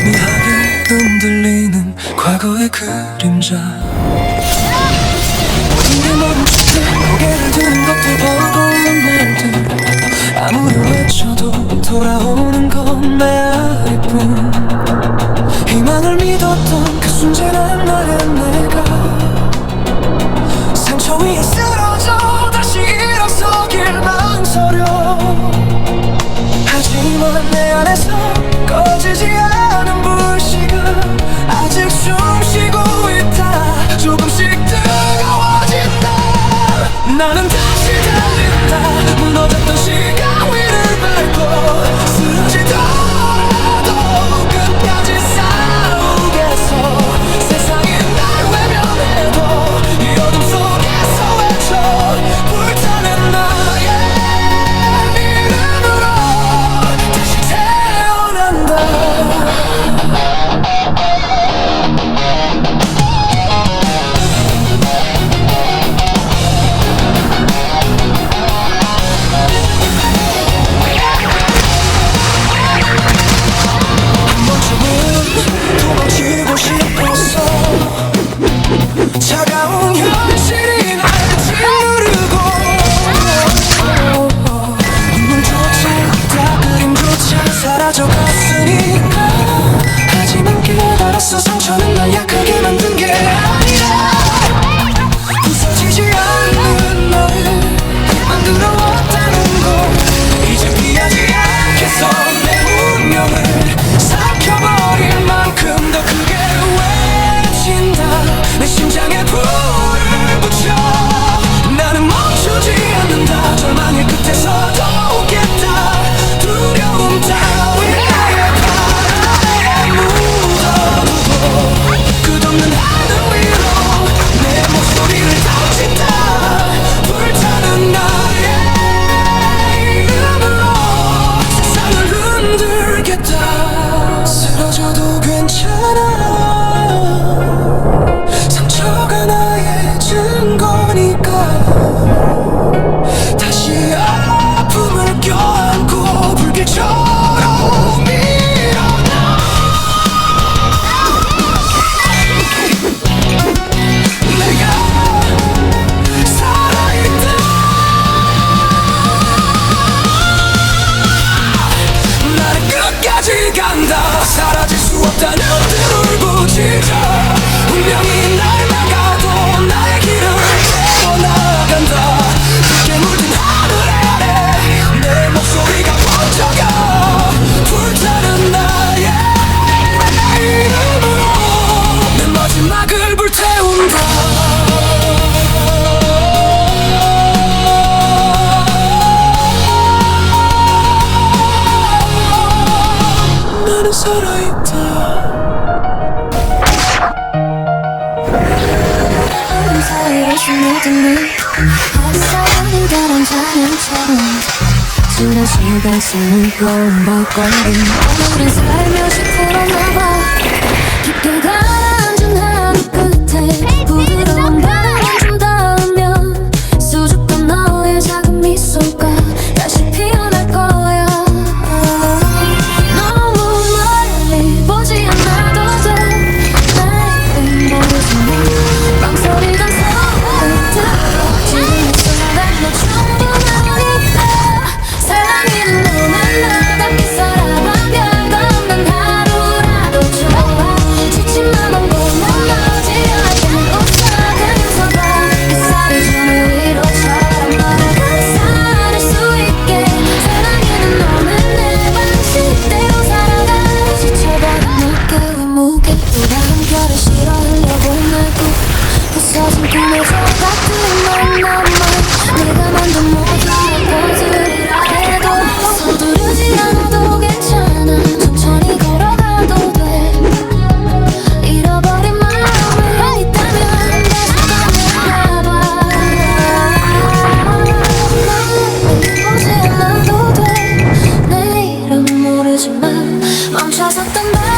희미하게 흔들리는 과거의 그림자. 모든 게 멈추지 고개를 드는 것들 버거운 날들 아무리 외쳐도 돌아오는 건 내 아이뿐. 희망을 믿었던 그 순진한 나의 내가 상처 위에 쓰러져 다시 일어서길 망설여. 하지만 내 안에서 꺼지지 않아 지쳐 운명이 날 막아도 나의 길은 떠나간다. 붉게 물든 하늘 아래 내 목소리가 번져가 불타는 나의 이름으로 내 마지막을 불태운다 나는 살아 흔들린 햇살은 다른 자연처럼 지난 시간 숨을 고운 벚꽃이 오늘은 살며시 풀어나봐. 깊게 something